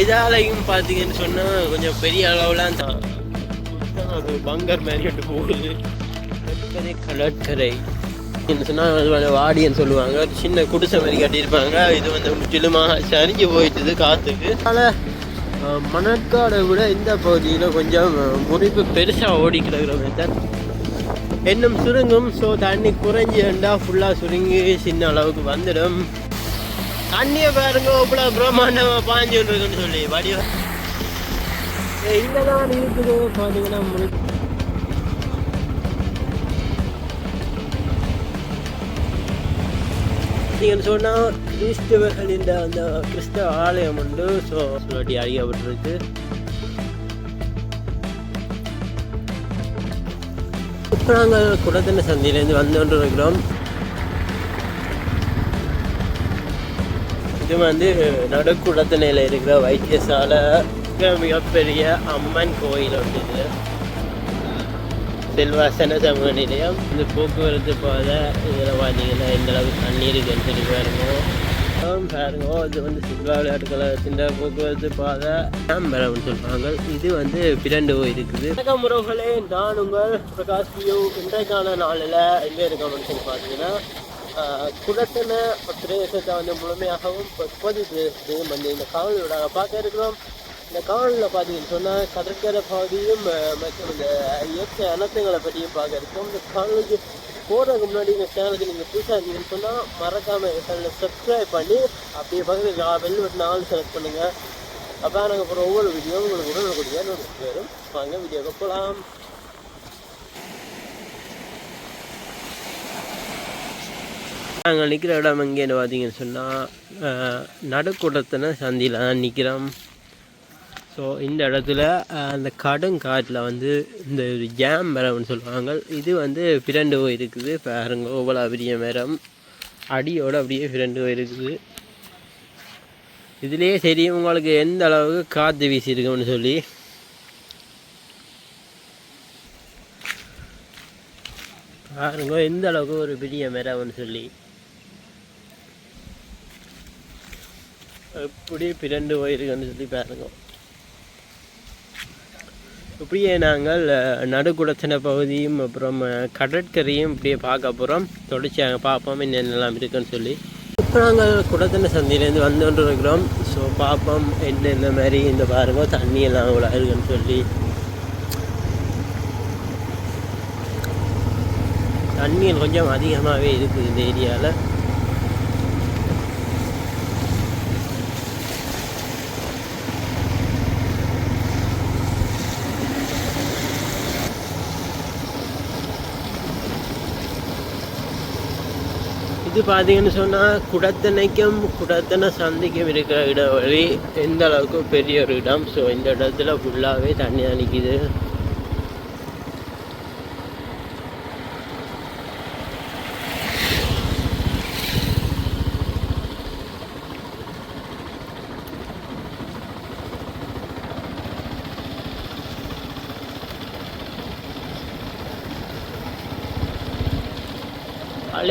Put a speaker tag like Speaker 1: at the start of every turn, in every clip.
Speaker 1: இதாலையும் பார்த்தீங்கன்னு சொன்னால் கொஞ்சம் பெரிய அளவுலாம் தான் அது பங்கர் மாதிரி போகுது. கடற்கரை. கடற்கரை என்ன சொன்னால் வாடின்னு சொல்லுவாங்க. ஒரு சின்ன குடிசை மாதிரி கட்டியிருப்பாங்க. இது வந்து முற்றிலுமாக சரிஞ்சு போயிட்டுது காற்றுக்கு அதனால் மணற்காடை விட இந்த பகுதியில் கொஞ்சம் முறிப்பு பெருசாக ஓடி கிடக்கிற தான். இன்னும் சுருங்கும். ஸோ தண்ணி குறைஞ்சுண்டா ஃபுல்லாக சுருங்கி சின்ன அளவுக்கு வந்துடும். தண்ணியை பாருங்க இவ்வளோ பிரம்மாண்டமாக பாஞ்சு இருக்குன்னு சொல்லி வடிவ இங்கதான் இருக்குது பார்த்தீங்கன்னா நீங்கள் சொன்னால் கிறிஸ்துவர்கள் இந்த அந்த கிறிஸ்தவ ஆலயம் உண்டு ஸோ சொல்லி அறியப்பட்டிருக்கு இப்போ நாங்கள் குடத்தின சந்தியிலேருந்து வந்து கொண்டு இருக்கிறோம் இது வந்து நடுக்குடத்தனையில் இருக்கிற வைத்தியசாலை மிக மிகப்பெரிய அம்மன் கோயில் வந்து இது. செல்வாசன சமூக நிலையம். இந்த போக்குவரத்து பாதை இதில் பார்த்தீங்கன்னா இந்த அளவுக்கு தண்ணீர் இருக்குன்னு சொல்லி பாருங்க பாருங்க இது வந்து சில்வா விளையாட்டு கழகத்தின் போக்குவரத்து பாதை. மேம்பரம்னு சொல்லுவாங்க. இது வந்து பிரண்டு இருக்குது வணக்கம் நான் உங்கள் பிரகாஷ் பியூ. இன்றைக்கான நாளில் எங்கே இருக்கோம்னு சொல்லி பார்த்தீங்கன்னா ஆஹ் பிரதேசத்தை வந்து முழுமையாகவும் பொது பிரதேசத்தையும் வந்து இந்த காவலோட பார்க்க இருக்கிறோம் இந்த காவலில் பார்த்தீங்கன்னு சொன்னால் கடற்கரை பகுதியும் மற்றும் இந்த இயற்கை அனர்த்தங்களை பற்றியும் பார்க்க இருக்கோம் இந்த காவலுக்கு போகிறதுக்கு முன்னாடி இந்த சேனலுக்கு நீங்கள் புதுசாக இருந்தீங்கன்னு சொன்னால் மறக்காமல் எங்கள் சேனலை சப்ஸ்கிரைப் பண்ணி அப்படியே பக்கத்தில் பெல் பட்டன் ஆள் செலக்ட் பண்ணுங்கள் அப்போ நாங்கள் அப்புறம் ஒவ்வொரு வீடியோ உங்களுக்கு உடனுக்குடியாக நோட்டிஃபிகேஷன் வாங்க வீடியோக்கு போகலாம் நாங்கள் நிற்கிற இடம் எங்கேன்னு பார்த்தீங்கன்னு சொன்னால் நடுக்கூடத்தின சந்தியில் தான் நிற்கிறோம் ஸோ இந்த இடத்துல அந்த கடும் காட்டில் வந்து இந்த ஒரு ஜாம் மரம்னு சொல்லுவாங்க. இது வந்து பிரண்டு இருக்குது பாருங்க ஓவலா பெரிய மரம். அடியோட அப்படியே பிரண்டு இருக்குது இதுலேயே சரி உங்களுக்கு எந்த அளவுக்கு காற்று வீசியிருக்கும்னு சொல்லி. பாருங்க எந்த அளவுக்கு ஒரு பெரிய மரம்னு சொல்லி. எப்படி பிரண்டு போயிருக்குன்னு சொல்லி பாருங்க. இப்படியே நாங்கள் நடுக்குடத்தின பகுதியும் அப்புறம் கடற்கரையும் இப்படியே பார்க்க போகிறோம் தொடர்ச்சி அங்கே பார்ப்போம் என்னென்னலாம் இருக்குன்னு சொல்லி. இப்போ நாங்கள் குடத்தின சந்தையிலேருந்து வந்துட்டு இருக்கிறோம் ஸோ பார்ப்போம் என்னென்ன மாதிரி இந்த பாருங்க தண்ணியெல்லாம் அவ்வளோ இருக்குன்னு சொல்லி. தண்ணியில் கொஞ்சம் அதிகமாகவே இருக்குது இந்த ஏரியாவில் அடுத்து பார்த்தீங்கன்னு சொன்னால் குடத்தனைக்கும் குடத்தனை சந்திக்கும் இருக்கிற வழி எந்த அளவுக்கு பெரிய ஒரு இடம்? ஸோ இந்த இடத்துல ஃபுல்லாகவே தண்ணி தான் நிற்கிது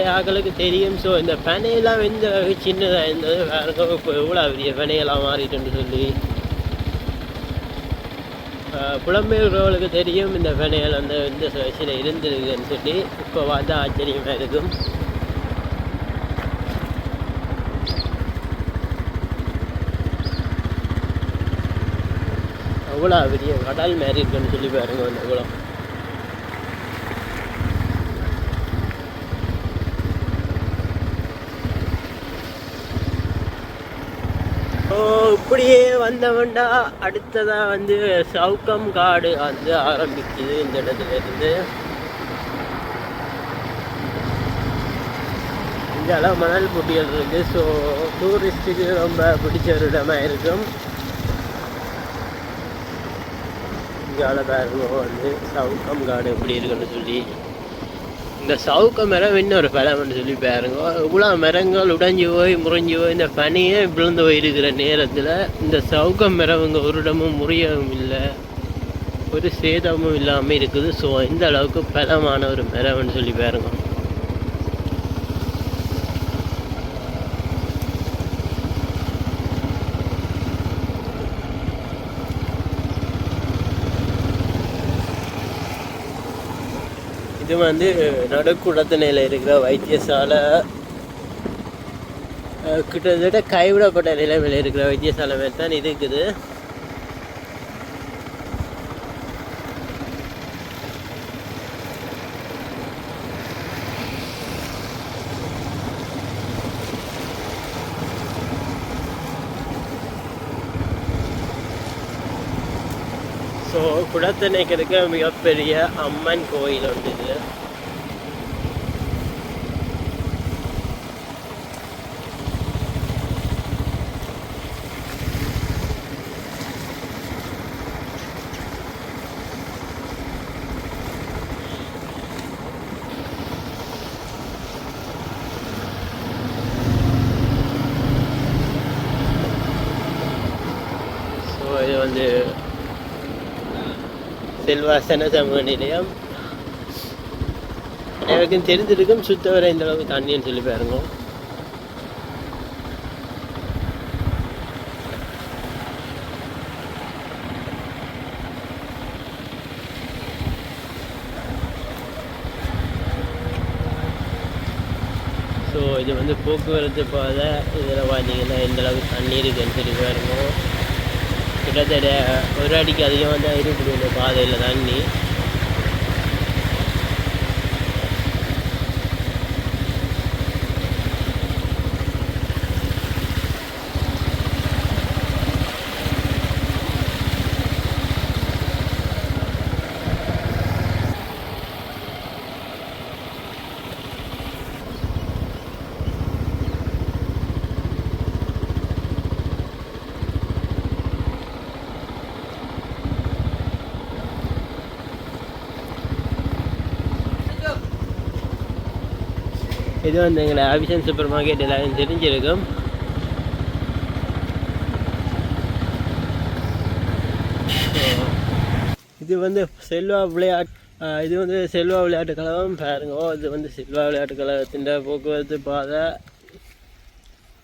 Speaker 1: ஆக்களுக்கு தெரியும். ஸோ இந்த பனையெல்லாம் வெந்த சின்னதாக இருந்தது? வேறு இப்போ எவ்வளோ பெரிய பனையெல்லாம் மாறிட்டுன்னு சொல்லி. ஆஹ் புலம்பெயர்கிறவர்களுக்கு தெரியும் இந்த பனையல் அந்த இந்த சில இருந்திருக்குன்னு சொல்லி. இப்போ பார்த்தா ஆச்சரியமாக இருக்கும். அவ்வளோ பெரிய கடல் மாரி இருக்குன்னு சொல்லி பாருங்க அந்த குளம். இப்படியே வந்தவன்டா. அடுத்ததாக வந்து சவுக்கம் காடு வந்து ஆரம்பிக்குது இந்த இடத்துல இருந்து. இந்த அளவு மணல் புட்டிகள் இருக்குது ஸோ டூரிஸ்ட்டுக்கு ரொம்ப பிடிச்ச ஒரு இடமா இருக்கும். இங்கே பாருங்க. வந்து சவுக்கம் காடு எப்படி இருக்குன்னு சொல்லி. இந்த சவுக்க மரம் இன்னொரு பழம்னு சொல்லி பாருங்க. இவ்வளோ மரங்கள் உடைஞ்சு போய் முறிஞ்சு போய் இந்த பனியே விழுந்து போயிருக்கிற நேரத்தில் இந்த சவுக்க மரம் இங்கே ஒரு இடமும் முறியவும் இல்லை. ஒரு சேதமும் இல்லாமல் இருக்குது. ஸோ இந்த அளவுக்கு பலமான ஒரு மரம்னு சொல்லி பாருங்க. இது வந்து நடுக்குடத்தினையில் இருக்கிற வைத்தியசாலை கிட்டத்தட்ட கைவிடப்பட்ட நிலைமையில் இருக்கிற வைத்தியசாலை மாதிரி தான் இருக்குது. ஸோ குடத்தனைக்கு இருக்க மிகப்பெரிய அம்மன் கோயில் உண்டு இது. இது வந்து செல்வாசன சமூக நிலையம். எனக்கும் தெரிஞ்சிருக்கும் சுத்த வர இந்த அளவுக்கு தண்ணின்னு சொல்லி பாருங்க. ஸோ இது வந்து போக்குவரத்து பாதை இதில் பார்த்தீங்கன்னா எந்த அளவுக்கு தண்ணி இருக்குன்னு சொல்லி பாருங்க. கிட்டத்தட்ட ஒரு அடிக்கு அதிகமாக தான் இருக்குது இந்த பாதையில் தண்ணி. இது வந்து எங்களை ஆபிஷன் சூப்பர் மார்க்கெட் எல்லாரும் தெரிஞ்சிருக்கும். இது வந்து செல்வா விளையாட் இது வந்து செல்வா விளையாட்டு கழகம். பாருங்க இது வந்து செல்வா விளையாட்டு கழகத்தின் போக்குவரத்து பாதை.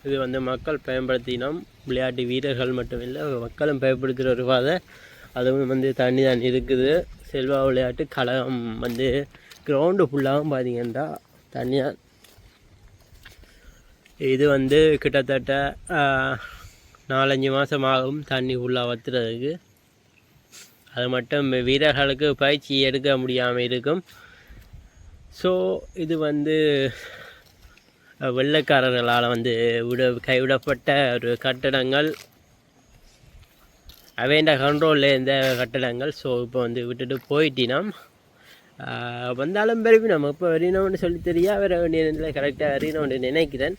Speaker 1: இது வந்து மக்கள் பயன்படுத்தினோம். விளையாட்டு வீரர்கள் மட்டும் இல்லை மக்களும் பயன்படுத்துகிற ஒரு பாதை. அதுவும் வந்து தண்ணி தான் இருக்குது. செல்வா விளையாட்டு கழகம் வந்து கிரவுண்டு ஃபுல்லாகவும் பார்த்தீங்கன்னா தனியாக இது வந்து கிட்டத்தட்ட நாலஞ்சு மாதம் ஆகும் தண்ணி ஃபுல்லாக வத்துறதுக்கு. அது மட்டும் வீரர்களுக்கு பயிற்சி எடுக்க முடியாமல் இருக்கும். ஸோ இது வந்து வெள்ளைக்காரர்களால் வந்து விட கைவிடப்பட்ட ஒரு கட்டடங்கள். அவேண்ட கண்ட்ரோலில் இருந்த கட்டடங்கள். ஸோ இப்போ வந்து விட்டுட்டு போயிட்டினோம். வந்தாலும் பிறகு நம்ம இப்போ வரணும்னு சொல்லி தெரியா வர வேண்டிய நேரத்தில் கரெக்டாக வரணும்னு நினைக்கிறேன்.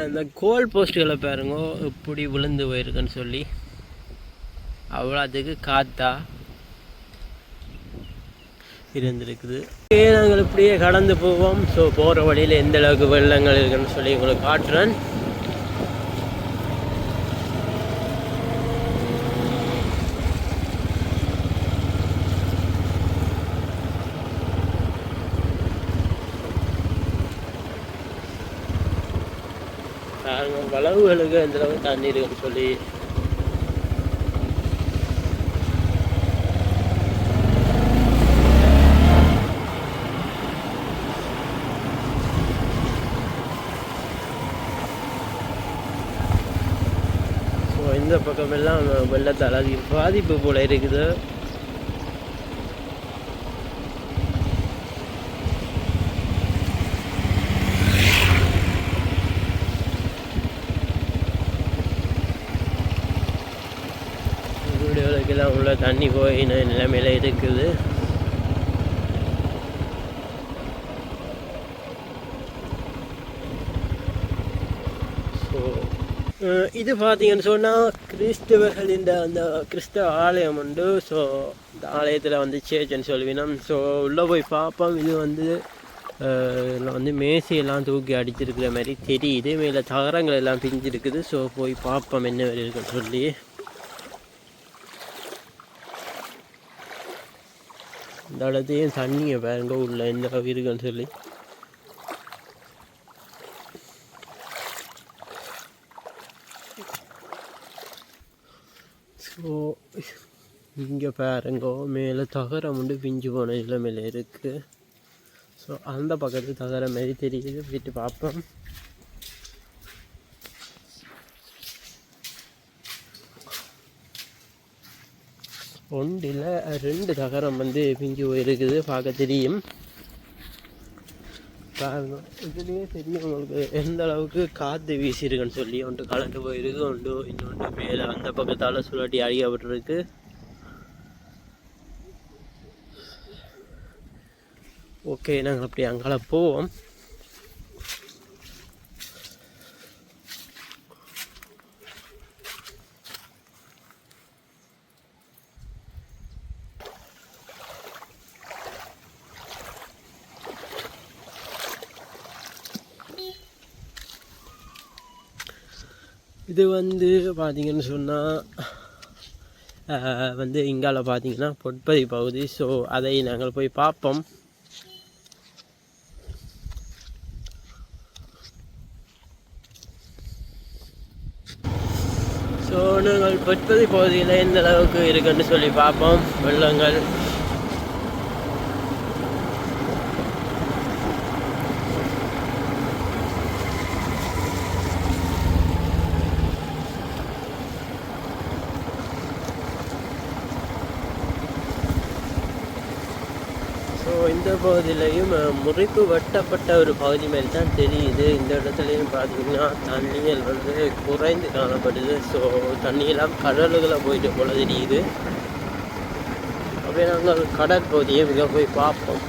Speaker 1: அந்த கோல் போஸ்ட்டுகளை பாருங்க இப்படி விழுந்து போயிருக்குன்னு சொல்லி. அவ்வளோத்துக்கு காத்தா இருந்திருக்குது. நாங்கள் இப்படியே கடந்து போவோம். ஸோ போகிற வழியில் எந்த அளவுக்கு வெள்ளங்கள் இருக்குன்னு சொல்லி உங்களுக்கு காட்டுறேன். நாங்கள் வளவுகளுக்கு இந்த அளவுக்கு தண்ணி இருக்குன்னு சொல்லி. ஸோ இந்த பக்கமெல்லாம் வெள்ளத்தால் அதிக பாதிப்பு போல இருக்குது. அதுக்கெல்லாம் உள்ள தண்ணி போயின நிலைமையில் இருக்குது. ஸோ இது பார்த்தீங்கன்னு சொன்னால் கிறிஸ்தவர்களின் அந்த கிறிஸ்தவ ஆலயம் உண்டு. ஸோ இந்த ஆலயத்தில் வந்து சேர்ச்சுன்னு சொல்லுவினோம் ஸோ உள்ளே போய் பார்ப்போம். இது வந்து இதில் வந்து மேசையெல்லாம் தூக்கி அடிச்சிருக்கிற மாதிரி தெரியுது. மேலே தகரங்கள் எல்லாம் பிஞ்சிருக்குது. ஸோ போய் பார்ப்போம் என்ன வரை இருக்குன்னு சொல்லி. இந்த இடத்தையும் தண்ணியை பாருங்க உள்ள இந்த இருக்குன்னு சொல்லி. ஸோ இங்கே பாருங்கோ மேலே தகரம் வந்து பிஞ்சு போன நிலைமையில் இருக்குது ஸோ அந்த பக்கத்து தகரம் மாரி தெரியுது. போயிட்டு பார்ப்போம். ஒன்றில் ரெண்டு தகரம் வந்து பிஞ்சு போயிருக்குது பார்க்க தெரியும். பாருங்க இதுலேயே தெரியும் உங்களுக்கு எந்த அளவுக்கு காற்று வீசியிருக்குன்னு சொல்லி. ஒன்று கலந்து போயிருக்கு ஒன்று இன்னொன்று மேலே அந்த பக்கத்தால் சுழட்டி அழிக்கப்பட்டிருக்கு ஓகே நாங்கள் அப்படி அங்கால போவோம். இது வந்து பார்த்திங்கன்னு சொன்னால் வந்து இங்கால பார்த்தீங்கன்னா பொற்பதி பகுதி. ஸோ அதை நாங்கள் போய் பார்ப்போம். ஸோ நாங்கள் பொற்பதி பகுதியில் எந்த அளவுக்கு இருக்குன்னு சொல்லி பார்ப்போம். வெள்ளங்கள் ஸோ இந்த பகுதியிலையும் முறிப்பு வெட்டப்பட்ட ஒரு பகுதி மாதிரி தான் தெரியுது. இந்த இடத்துலையும் பார்த்தீங்கன்னா தண்ணிகள் வந்து குறைந்து காணப்படுது. ஸோ தண்ணியெல்லாம் கடலுகளை போயிட்டு போல தெரியுது. அப்படியே நாங்கள் கடற்பகுதியை மிக போய் பார்ப்போம்.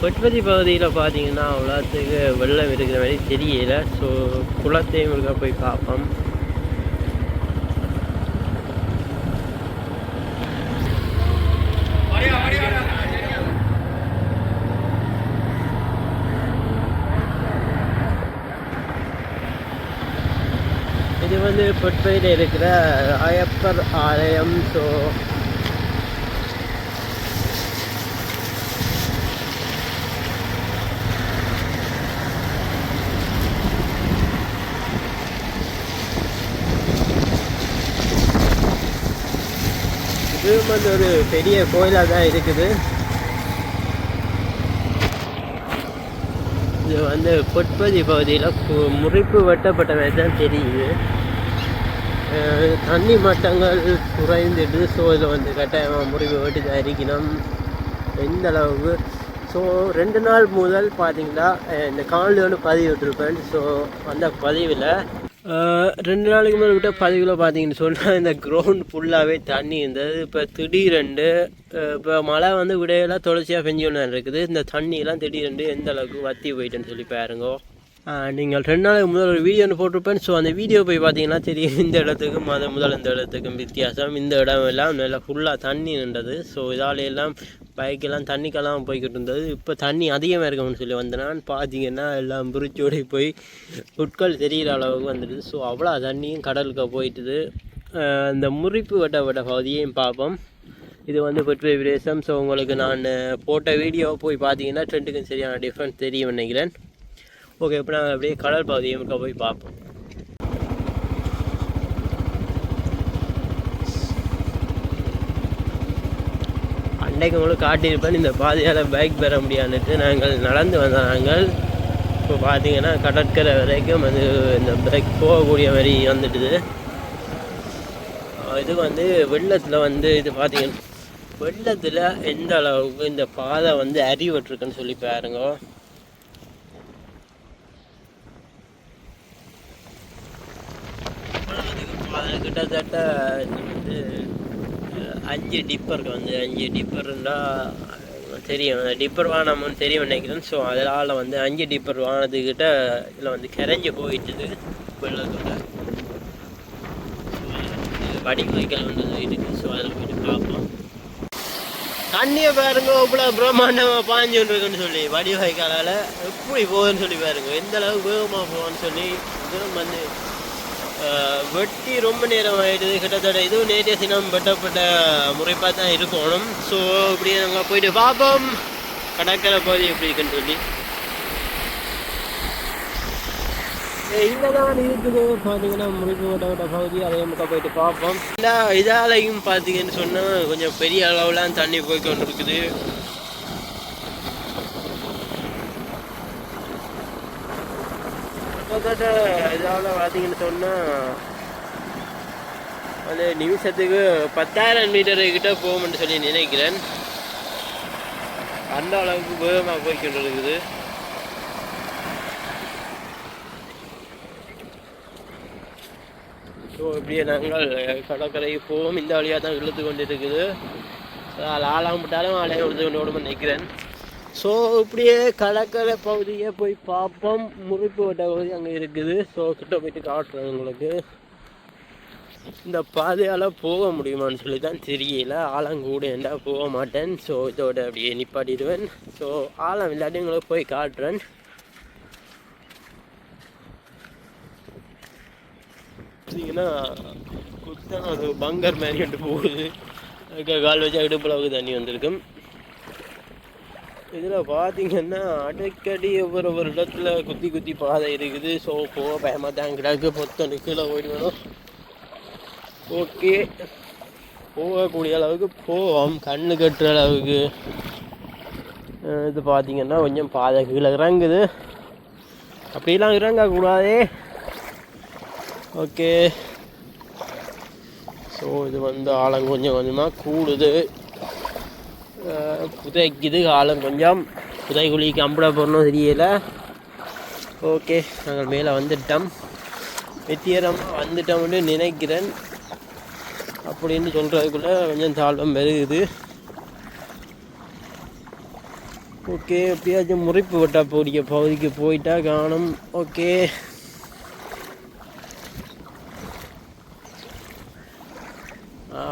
Speaker 1: பொற்பதி பகுதியில் பார்த்தீங்கன்னா அவ்வளோத்துக்கு வெள்ளம் இருக்கிற மாதிரி தெரியல. ஸோ குளத்தையும் இருக்க போய் பார்ப்போம். இது வந்து பொற்பதியில் இருக்கிற ராயப்பர் ஆலயம். ஸோ இதுவும் வந்து ஒரு பெரிய கோயிலாக தான் இருக்குது. இது வந்து பொற்பதி பகுதியில் முறிப்பு வெட்டப்பட்ட மாதிரி தான் தெரியுது. தண்ணி மட்டங்கள் குறைந்துட்டு ஸோ இதில் வந்து கட்டாயமாக முறிவு வெட்டி தான் இருக்கணும். எந்த அளவுக்கு? ஸோ ரெண்டு நாள் முதல் பார்த்தீங்கன்னா இந்த காணொலி வந்து பதிவு விட்டுருப்பேன் ஸோ அந்த பதிவில் ரெண்டு நாளைக்கு மேலே விட்ட பதிவில் பார்த்தீங்கன்னு சொன்னால் இந்த க்ரௌண்ட் ஃபுல்லாகவே தண்ணி இருந்தது. இப்போ திடீரெண்டு இப்போ மழை வந்து விடையெல்லாம் தொடர்ச்சியாக பெஞ்சு ஒன்று இருக்குது. இந்த தண்ணியெல்லாம் திடீரெண்டு எந்த அளவுக்கு வத்தி போயிட்டேன்னு சொல்லி பாருங்கோ. நீங்கள் ரெண்டு நாளைக்கு முதல் ஒரு வீடியோ ஒன்று போட்டிருப்பேன். ஸோ அந்த வீடியோ போய் பார்த்தீங்கன்னா தெரியும் இந்த இடத்துக்கும் அது முதல் இந்த இடத்துக்கும் வித்தியாசம். இந்த இடம் எல்லாம் நல்லா ஃபுல்லாக தண்ணி நின்றது. ஸோ இதால எல்லாம் பைக்கெல்லாம் தண்ணிக்கெல்லாம் போய்கிட்டு இருந்தது. இப்போ தண்ணி அதிகமாக இருக்கணும்னு சொல்லி வந்தேன் பார்த்தீங்கன்னா எல்லாம் பிரிச்சோடி போய் புட்கள் தெரிகிற அளவுக்கு வந்துடுது. ஸோ அவ்வளோ தண்ணியும் கடலுக்கு போயிட்டுது. அந்த இந்த முறிப்பு வட்ட பகுதியையும் பார்ப்போம். இது வந்து பெட்வே பிரதேசம். ஸோ உங்களுக்கு நான் போட்ட வீடியோ போய் பார்த்தீங்கன்னா ட்ரெண்டுக்கும் சரியான டிஃப்ரென்ஸ் தெரியும் நினைக்கிறேன். ஓகே இப்போ நாங்கள் அப்படியே கடல் பகுதியை போய் பார்ப்போம். அன்னைக்கு உங்களுக்கு காட்டியிருப்பேன் இந்த பாதையால் பைக் பெற முடியாதுன்ட்டு நாங்கள் நடந்து வந்த நாங்கள். இப்போ பார்த்தீங்கன்னா கடற்கரை வரைக்கும் வந்து இந்த பைக் போகக்கூடிய மாதிரி வந்துட்டுது. இது வந்து வெள்ளத்தில் வந்து இது பார்த்தீங்கன்னா வெள்ளத்தில் எந்த அளவுக்கு இந்த பாதை வந்து அறிவற்றுக்குன்னு சொல்லி பாருங்க. கிட்டத்தட்ட வந்து அஞ்சு டிப்பருக்கு வந்து அஞ்சு டிப்பர் இருந்தால் தெரியும். டிப்பர் வாகனம் தெரியும் நினைக்கிறேன். ஸோ அதனால் வந்து அஞ்சு டிப்பர் வானதுக்கிட்ட இதில் வந்து கரைஞ்சி போயிட்டுது வெள்ளத்தோட. வடிவைகள் வந்து இருக்குது ஸோ அதில் போயிட்டு பார்ப்போம். தண்ணியை பாருங்க இவ்வளோ பிரம்மாண்டமாக பாஞ்சுன்னு இருக்குன்னு சொல்லி வடிவாய்க்காலால் எப்படி போகுதுன்னு சொல்லி பாருங்க. எந்த அளவுக்கு வேகமாக போகும்னு சொல்லி வந்து வெட்டி ரொம்ப நேரம் ஆயிடுது. கிட்டத்தட்ட இதுவும் நேற்றைய தினம் வெட்டப்பட்ட முறைப்பாக தான் இருக்கணும். ஸோ இப்படியே நாங்கள் போயிட்டு பார்ப்போம். கடற்கரை பகுதி எப்படி இருக்குன்னு சொல்லி. இங்கே தான் இருக்குது. பார்த்தீங்கன்னா முறிப்பு வட்டப்பட்ட பகுதி. அதே முக்கா போயிட்டு பார்ப்போம். இந்த இதாலையும் பார்த்தீங்கன்னு சொன்னால் கொஞ்சம் பெரிய அளவுலாம் தண்ணி போய் கொண்டு இருக்குது கிட்டத்தட்ட இதால் பார்த்தீங்கன்னு சொன்னால் அந்த நிமிஷத்துக்கு பத்தாயிரம் மீட்டர் கிட்ட போகும்னு சொல்லி நினைக்கிறேன். அந்த அளவுக்கு வேகமாக போய்கிட்டு இருக்குது ஸோ இப்படியே நாங்கள் கடற்கரைக்கு போவோம் இந்த வழியாக தான் இழுத்து கொண்டு இருக்குது ஆளாக விட்டாலும் ஆளையை இழுத்து கொண்டு ஓடும் நினைக்கிறேன். ஸோ இப்படியே கடற்கரை பகுதியை போய் பார்ப்போம். முறிப்பு வட்ட பகுதி அங்கே இருக்குது. ஸோ கிட்ட போயிட்டு காட்டுறேன் உங்களுக்கு. இந்த பாதையால் போக முடியுமான்னு சொல்லி தான் தெரியல. ஆழம் கூட போக மாட்டேன். ஸோ இதோட அப்படியே நிப்பாட்டிடுவேன். ஸோ ஆழம் இல்லாட்டி உங்களுக்கு போய் காட்டுறேன். பார்த்தீங்கன்னா குத்தான ஒரு பங்கர் மாதிரி கொண்டு போகுது. அதுக்கு கால் வச்சு அடுப்பு தண்ணி வந்திருக்கும். இதில் பார்த்தீங்கன்னா அடிக்கடி ஒவ்வொரு ஒரு இடத்துல குத்தி குத்தி பாதை இருக்குது. ஸோ போக பயமாக தான் கிடக்கு. பொத்தொன்று கீழே ஓடிவிடும் ஓகே போகக்கூடிய அளவுக்கு போவோம். கண்ணு கட்டுற அளவுக்கு. இது பார்த்தீங்கன்னா கொஞ்சம் பாதை கீழே இறங்குது. அப்படிலாம் இறங்கக்கூடாதே. ஓகே ஸோ இது வந்து ஆழம் கொஞ்சம் கொஞ்சமாக கூடுது. புதைக்குது காலம் கொஞ்சம். புதைக்குழிக்கு அம்பட போடணும் தெரியலை. ஓகே நாங்கள் மேலே வந்துட்டோம். வெற்றிகரமாக வந்துட்டோம்னு நினைக்கிறேன். அப்படின்னு சொல்கிறதுக்குள்ளே கொஞ்சம் தாழ்வம் வருகுது ஓகே எப்படியாச்சும் முறைப்பு வட்டா போடிய பகுதிக்கு போயிட்டா காணும். ஓகே.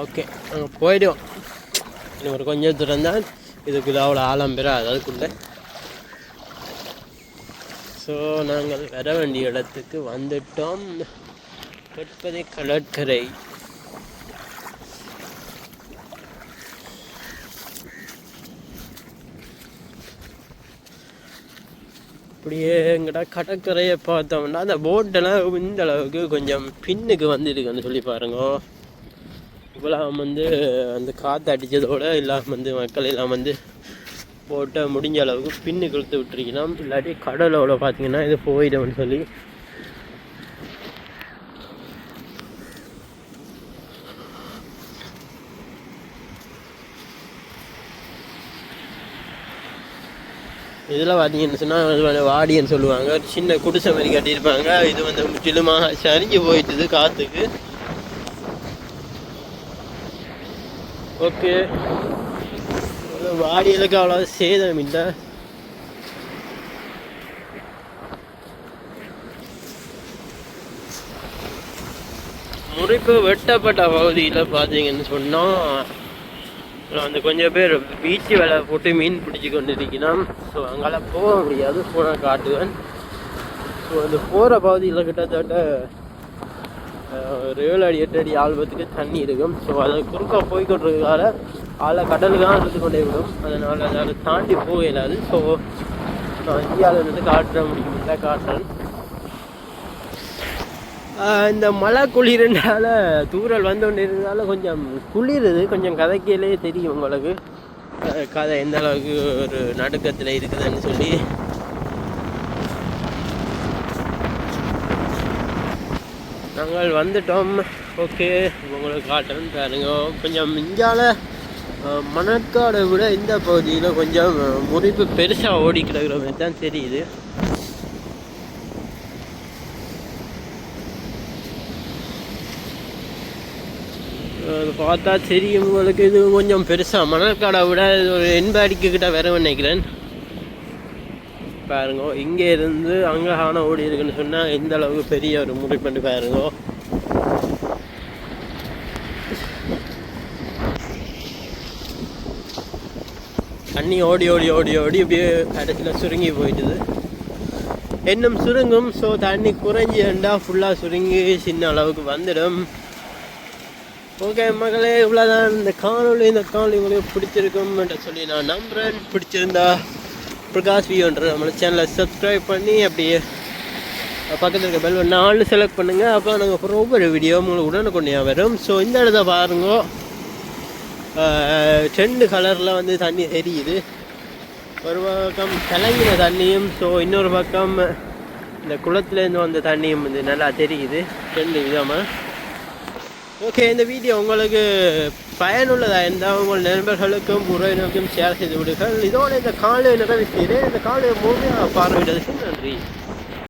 Speaker 1: ஓகே நாங்கள் போயிடுவோம். இன்னும் ஒரு கொஞ்சம் தூரம் தான் இதுக்குள்ள அவ்வளோ ஆழம் பெற அதற்குள்ள ஸோ நாங்கள் வர வேண்டிய இடத்துக்கு வந்துட்டோம். கற்பதை கடற்கரை. அப்படியே எங்கடா கடற்கரையை பார்த்தோம்னா அந்த போட்டெல்லாம் இந்த அளவுக்கு கொஞ்சம் பின்னுக்கு வந்துருக்குன்னு சொல்லி பாருங்க. இப்போலாம் வந்து அந்த காற்று அடித்ததோட எல்லாம் வந்து மக்கள் எல்லாம் வந்து போட்ட முடிஞ்ச அளவுக்கு பின்னு கொடுத்து விட்டுருக்கலாம். இல்லாட்டி கடலோட பார்த்தீங்கன்னா இது போயிடும்னு சொல்லி. இதில் பார்த்தீங்கன்னு சொன்னால் வந்து வாடின்னு சொல்லுவாங்க. சின்ன குடிசை மாதிரி கட்டியிருப்பாங்க. இது வந்து முற்றிலுமாக சரிஞ்சு போயிட்டுது காற்றுக்கு ஓகே. வாடிகளுக்கு அவ்வளோ சேதம் இல்லை. முறிப்பு வெட்டப்பட்ட பகுதியில் பார்த்தீங்கன்னு சொன்னால் வந்து கொஞ்சம் பேர் பீச்சு வேலை போட்டு மீன் பிடிச்சி கொண்டு இருக்கணும் ஸோ அங்கால போக முடியாது. போனால் காட்டுவேன். ஸோ அந்த போகிற பகுதியில் கிட்டத்தட்ட ஒரு ஏழு அடி எட்டு அடி ஆல்பத்துக்கு தண்ணி இருக்கும். ஸோ அதை குறுக்க போய்கொண்டிருக்கால ஆளை கடலுக்கு தான் இருந்து கொண்டே விடும். அதனால் அதை தாண்டி போக இயலாது ஸோ நான் இந்தியாவில் இருந்து காட்டுற முடியும் காட்டுறேன் இந்த மழை குளிர்னால தூரல் வந்து கொண்டு கொஞ்சம் குளிருது. கொஞ்சம் கதைக்கையிலே தெரியும் உங்களுக்கு. கதை எந்த அளவுக்கு ஒரு நடுக்கத்தில் இருக்குதுன்னு சொல்லி. நாங்கள் வந்துட்டோம். ஓகே உங்களுக்கு காட்டுறேன் பாருங்க. கொஞ்சம் இஞ்சால மணற்காடை விட இந்த பகுதியில் கொஞ்சம் முறிப்பு பெருசாக ஓடி கிடக்கிற மாதிரி தான் தெரியுது. அது பார்த்தா தெரியும் உங்களுக்கு. இது கொஞ்சம் பெருசாக மணற்காடை விட இது ஒரு எண்பது அடிக்கிட்ட வர நினைக்கிறேன். பாருங்க. இங்கே இருந்து அங்கே ஆன ஓடி இருக்குன்னு சொன்னால் எந்த அளவுக்கு பெரிய ஒரு முறை பண்ணி பாருங்க. தண்ணி ஓடி ஓடி ஓடி ஓடி அப்படியே கடைசியில் சுருங்கி போயிட்டுது இன்னும் சுருங்கும். ஸோ தண்ணி குறைஞ்சிண்டா ஃபுல்லாக சுருங்கி சின்ன அளவுக்கு வந்துடும். ஓகே மகளே இவ்வளோதான் இந்த காணொலி இந்த காணொலி உங்களுக்கு பிடிச்சிருக்கும் என்று சொல்லி நான் நம்புகிறேன் பிடிச்சிருந்தா பிரகாஷ் வியூன்ற நம்மளோட சேனலை சப்ஸ்கிரைப் பண்ணி அப்படியே பக்கத்தில் இருக்க பெல் நாலு செலக்ட் பண்ணுங்கள் அப்போ நாங்கள் அப்புறம் ஒவ்வொரு வீடியோ உங்களுக்கு உடனுக்குண்டையாக வரும். ஸோ இந்த இடத்த பாருங்க. ரெண்டு கலரில் வந்து தண்ணி தெரியுது ஒரு பக்கம் கலங்கின தண்ணியும் ஸோ இன்னொரு பக்கம் இந்த குளத்துலேருந்து வந்த தண்ணியும் வந்து நல்லா தெரியுது. ரெண்டு விதமாக ஓகே இந்த வீடியோ உங்களுக்கு பயனுள்ளதாக இருந்தால் உங்கள் நண்பர்களுக்கும் உறவினருக்கும் ஷேர் செய்து விடுங்கள். இதோட இந்த காலை நிறைவு செய்கிறேன். இந்த காலை முழுமையாக பார்வையிட்டதுக்கு நன்றி.